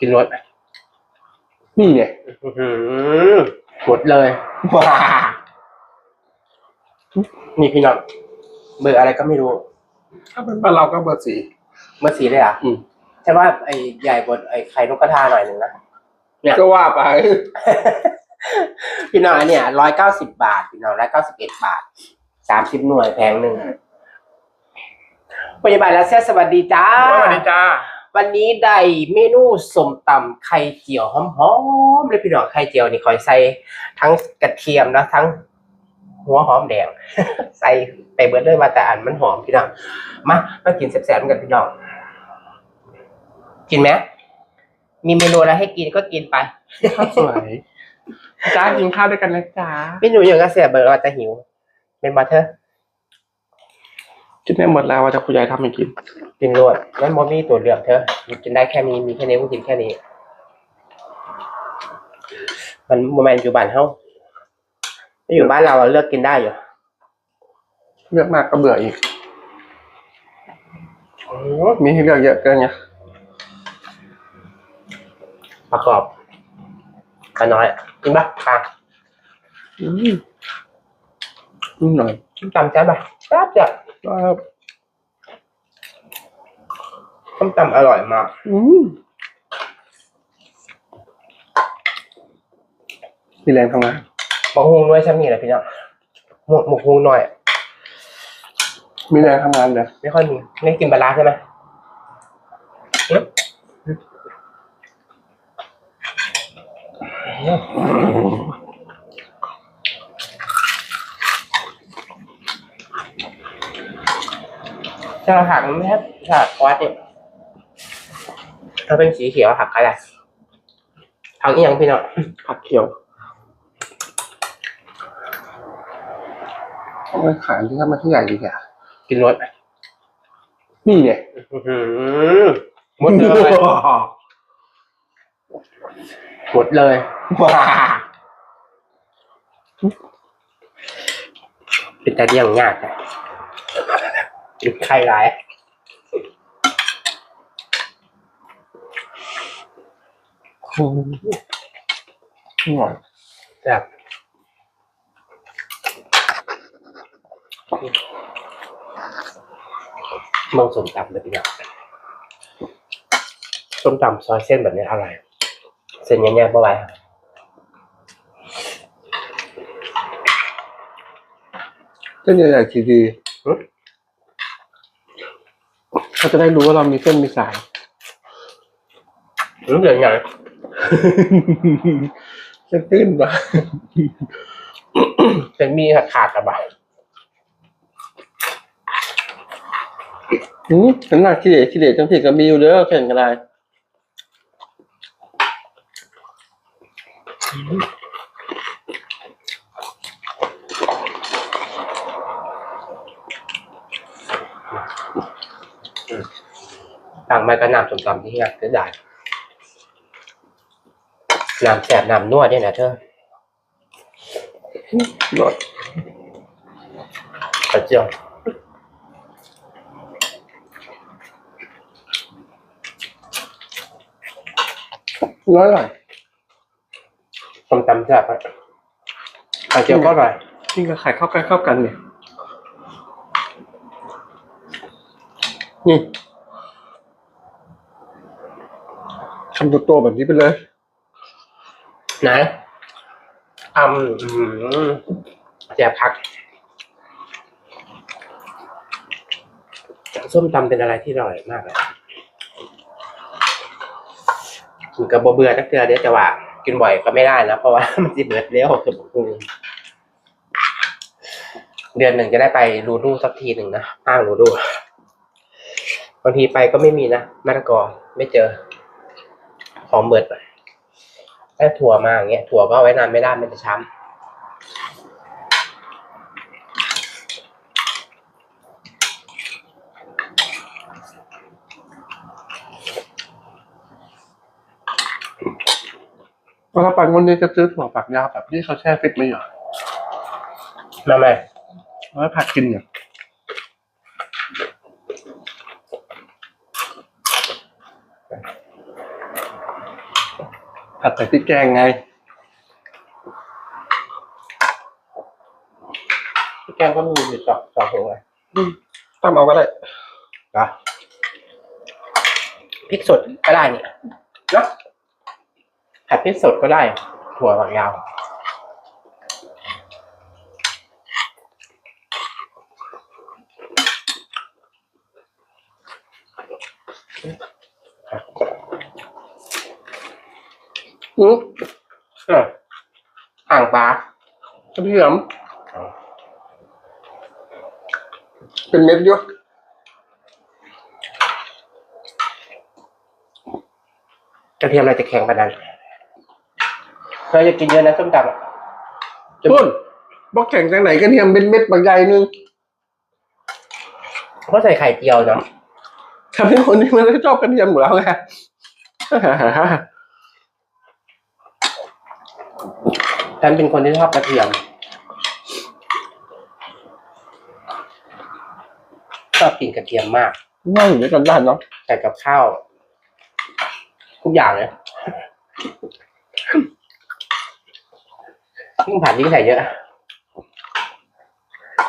กินรสนี่ไงอื้อหือหมดเลยว้านี่พี่น้องเบอร์อะไรก็ไม่รู้ ถ้าเป็นบ้านเราก็เบอร์สี่เบอร์สีเลยเหรอะ อืมใช่ว่าไอ้ใหญ่กว่าไอ้ไข่นกกระทาหน่อยหนึ่งนะเนี่ยก็ว่าไปพี่น้องอันเนี่ยร้อยเก้าสิบบาท พี่น้องร้อยเก้าสิบเอ็ดบาทสามสิบหน่วยแพงหนึ่งพยาบาลแล้วเสียสวัสดีจ้าสวัสดีจ้า วันนี้ได้เมนูสมตำไข่เจียวหอมๆเลยพี่น้องไข่เจียวนี่คอยใส่ทั้งกระเทียมนะทั้งหัวหอมแดง ใส่ไปเบิดเลยว่าแต่อันมันหอมพี่น้องมามากินแซ่บๆกันพี่น้องกินไหมมีเมนูอะไรให้กินก็กินไปข้าวสวยจ้ากินข้าวด้วยกันนะจ้าเมนูอย่างก็เสียเบอร์ว่าจะหิวเป็นบัตเทอร์ กินได้หมดแล้วว่าจะคุณยายทำให้กิน กินรวดมันมมีตัวเลือกเธอกินได้แค่นี้มีแค่นี้ก็กินแค่นี้ มันโมเมนต์อยู่บ้านเฮาถ้าอยู่บ้านเราเราเลือกกินได้อยู่เลือกมากก็เบื่ออีก มีให้เลือกเยอะเกินไงประกอบปลาน้อยกินปะปลาอืมนิดหน่อยส้มตำแซ่บปะแซ่บจ้ะ ก็ส้มตำอร่อยมาก อืมมีแรงทำงานหมกฮุงด้วยใช่ไหมล่ะพี่น้องหมกหมกฮุงหน่อย มีแรงทำงานเลยไม่ค่อยมีไม่กินปลาร้าใช่ไหมอืม ถ้าเราหักมันไม่ใช่ถ้าคอสเนี่ยถ้าเป็นสีเขียวหักอะไรหักอีกอย่างพี่น้องผักเขียวเอาไปขายที่ทำไมที่ใหญ่ดีแกกินรสนี่ไงอื้อหือหมดเลยหมดเลยว้าเป็นตาเดียงยากนะ กินไข่หลายอืมอร่อยแบบมองส้มตำเลยพี่น้องส้มตำซอยเส้นแบบนี้อร่อยเส้นแย่ๆเมื่อไหร่เส้นใหญ่ๆทีดี เขาจะได้รู้ว่าเรามีเส้นมีสาย รู้เรื่องยังเส้นตื้นปะเส้นมีขาดขาดกับบะอืมขนาดขี้เหร่ขี้เหร่จังสิก็มีอยู่เด้อแข่งกันได้ ต่างมาก็น้ำส้มตำที่อยากจะได้น้ำแสบน้ำนวดเนี่ยนะเธอรสกระเจียวร้อยอร่อยส้มตำแซ่บอะกระเจียวก็อร่อยยิ่งกับไข่เข้ากันเข้ากันเนี่ยนี่ ทำตัวโตแบบนี้ไปเลย นะอืมแซ่บพักส้มตำเป็นอะไรที่อร่อยมากเลยกินกับบเบื่อจักเทือเดี๋ยวจะว่า กินบ่อยก็ไม่ได้นะ เพราะว่ามันจะเบิดเร็วคือบอกคุณเดือนหนึ่งจะได้ไปรูดูสักทีหนึ่งนะห้างรูดูบางทีไปก็ไม่มีนะมะละกอไม่เจอ ของเบิดได้ถั่วมาอย่างเงี้ยถั่วก็เอาไว้นานไม่ได้มันจะช้ำเวลาปังวันนี้จะซื้อถั่วฝักยาวแบบที่เขาแช่ฟิตไม่หรอมาไหมเอาไว้ผัดกินเนี่ย ผัดใส่พริกแกงไงพี่แกงก็มีอยู่สองสองถุงเลยตามเอาก็ได้นะพริกสดก็ได้เนี่ยเนาะผัดพริกสดก็ได้ ถั่วฝักยาว อืม เอออ่าง ปลากระเทียมเป็นเม็ดเยอะกระเทียมอะไรจะแข็งขนาดนั้นเคยจะกินเยอะนะส้มตำอะพุ่นบอกแข่งจากไหนกระเทียมเป็นเม็ดบางใหญ่นึงเพราะใส่ไข่เจียวเนาะฉันเป็นคนที่มันไม่ชอบกระเทียมอยู่แล้วไง ฉันเป็นคนที่ชอบกระเทียม ชอบกินกระเทียมมาก นั่งอยู่ด้วยกันได้เนาะใส่กับข้าว ทุกอย่างเลยยิ่งผัดยิ่งใส่เยอะ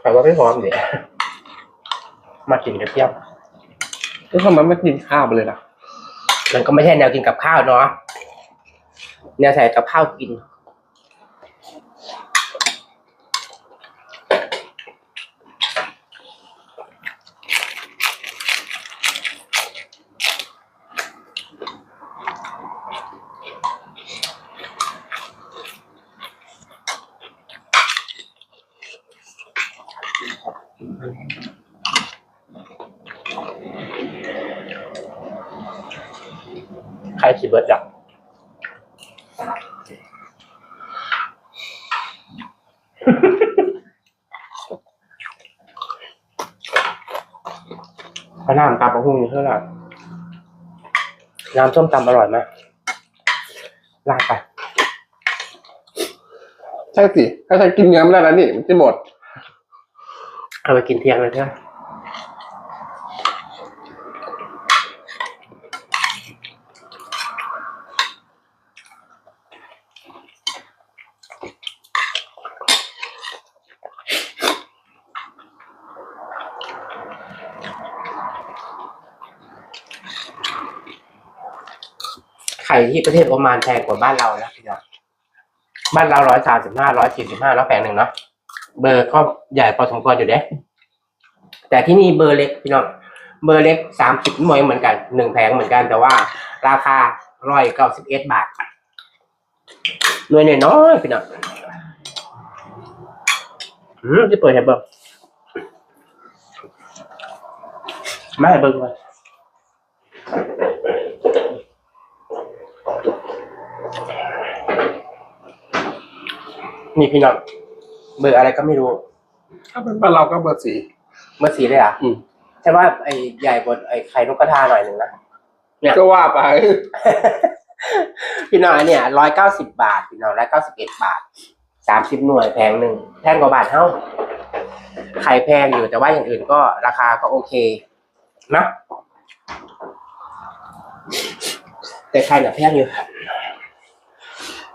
แต่ว่าไม่พร้อมเดี๋ยวมากินกระเทียมแล้วทำไมไม่กินข้าวไปเลยล่ะ มันก็ไม่ใช่แนวกินกับข้าวเนาะแนวใส่กับข้าวกิน ใครขีเบิร์ดอะพระน้ำตำปลาหุ่งเท่าไหร่น้ำส้มตำอร่อยมากลาดไป ใช่สิ ถ้าฉันกินเนื้อไม่ได้แล้วนี่มันจะหมด เอาไปกินเที่ยงเลยเถอะไข่ที่ประเทศโอมานแพงกว่าบ้านเรานะพี่น้องบ้านเราร้อยสามสิบห้าร้อยสี่สิบห้าแล้วแพงหนึ่งเนาะ เบอร์ก็ใหญ่พอสมควรอยู่เด้แต่ที่นี่เบอร์เล็กพี่น้องเบอร์เล็กสามสิบหน่วยเหมือนกันหนึ่งแผงเหมือนกัน แต่ว่าราคาร้อยเก้าสิบเอ็ดบาทหน่วยน้อยพี่น้องอืมจะเปิดให้เบิ้งไม่ให้เบิ้งเลยนี่พี่น้อง เบอร์อะไรก็ไม่รู้ถ้าเป็นบ้านเราก็เบอร์สี่เบอร์สีเลยเหรอะอืม ใช่ว่าไอ้ใหญ่กว่าไอ้ไข่นกกระทาหน่อยหนึ่งนะ เนี่ย ก็ว่าไป พี่น้องอันเนี่ยร้อยเก้าสิบบาท พี่น้องร้อยเก้าสิบเอ็ดบาทสามสิบหน่วยแพงหนึ่งแพงกว่าบาทเท่าไข่แพงอยู่แต่ว่าอย่างอื่นก็ราคาก็โอเคนะแต่ไข่เนี่ยแพงอยู่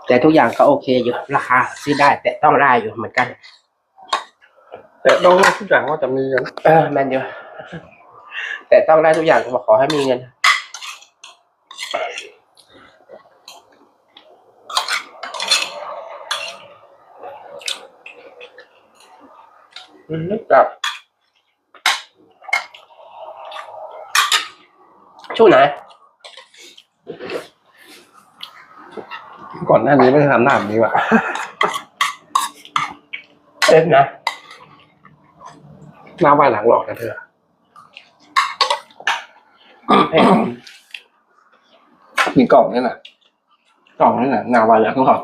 แต่ทุกอย่างก็โอเคอยู่ ราคาซื้อได้ แต่ต้องได้อยู่เหมือนกัน แต่ต้องทุกอย่างว่าจะมีเงินเออแมนอยู่แต่ต้องได้ทุกอย่างก็ขอให้มีเงินอืมกับช่วงไหน ก่อนหน้านี้ไม่ได้ทำหน้าแบบนี้ว่ะเล็กนะหน้าไหวหลังหลอกนะเธอแพงมีกล่องนี่แหละกล่องนี่แหละหน้าไหวหลังหลอก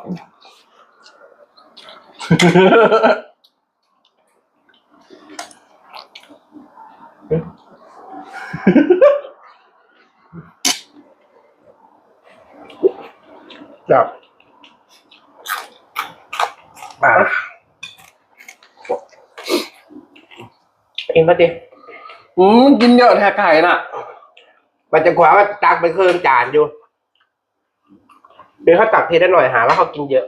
จับ อ่ากินมาดิอืมกินเยอะแท้ไก่น่ะ มันจะกว่าว่าตักไปเครื่องจานอยู่เดี๋ยวเขาตักเทได้หน่อยหาว่าเขากินเยอะ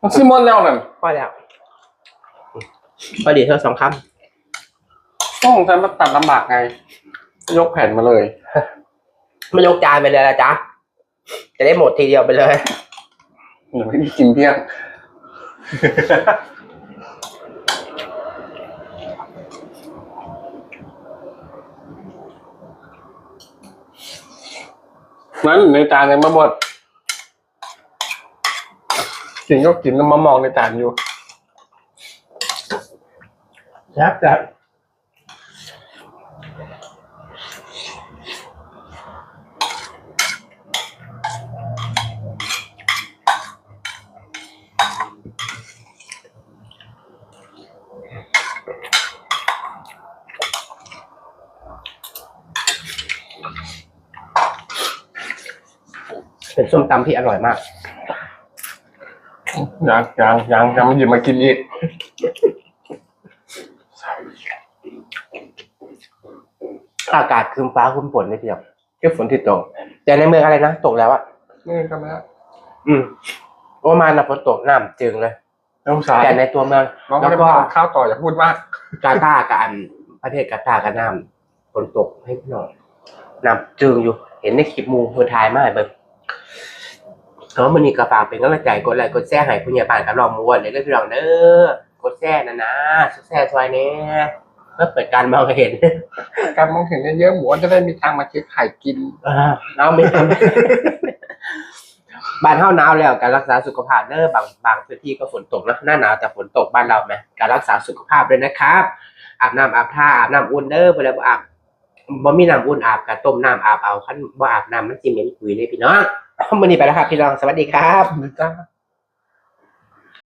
มันซิมอนแล้วนั่นพอแล้วพอดีเธอสองคต้องฉันมาตัดลำบากไง ยกแผ่นมาเลยำไม่ยกจานไปเลยละจ๊ะ จะได้หมดทีเดียวไปเลยเดี๋ยวไม่ได้กินเที่ยง นั้นในจานยังไม่หมดกินก็กินแล้วมามองในจานอยู่ครับแซ่บ เป็นส้มตำที่อร่อยมาก ยังยังยังยังมันหยิบมากินอีกอากาศคืมฟ้าคืมฝนเลยทีเดียวแค่ฝนที่ตกแต่ในเมืองอะไรนะตกแล้วอะนี่ก็ไม่ได้อืมประมาณนะฝนตกน้ำจึงเลยน้องสาวแต่ในตัวเมืองน้องแล้ไม่วได้ก็ทานข้าวต่ออย่าพูดมาก กาตาร์กับอันประเทศกาตาร์กับน้ำฝนตกให้พี่น้อง น้ำจึงอยู่ เห็นในคลิปหมูคนทายมากเบิ่งเออมันนี่กระฝากเป็นกำลังใจกดไลค์กดแชร์ให้ผู้ใหญ่บ้านกับรองมวนเลยเด้อพี่น้องเด้อกดแชร์นะนะแชร์ซอยเนี้ยเพื่อเปิดการมองเห็นการมองเห็นเยอะๆหมูจะได้มีทางมาซื้อไข่กินอ่าเอาไม่ทำบ้านเฮาหนาวแล้วการรักษาสุขภาพเด้อบางบางพื้นที่ก็ฝนตกนะหน้าหนาวแต่ฝนตกบ้านเราไหมการรักษาสุขภาพด้วยนะครับอาบน้ำอาบท่าอาบน้ำอุ่นเด้อบ่ได้บ่อาบ บ่มีน้ำอุ่นอาบก็ต้มน้ำอาบเอาขั้นบ่อาบน้ำมันสิเหม็นกุยเลยพี่น้องวันนี้ไปแล้วครับพี่น้องสวัสดีครับ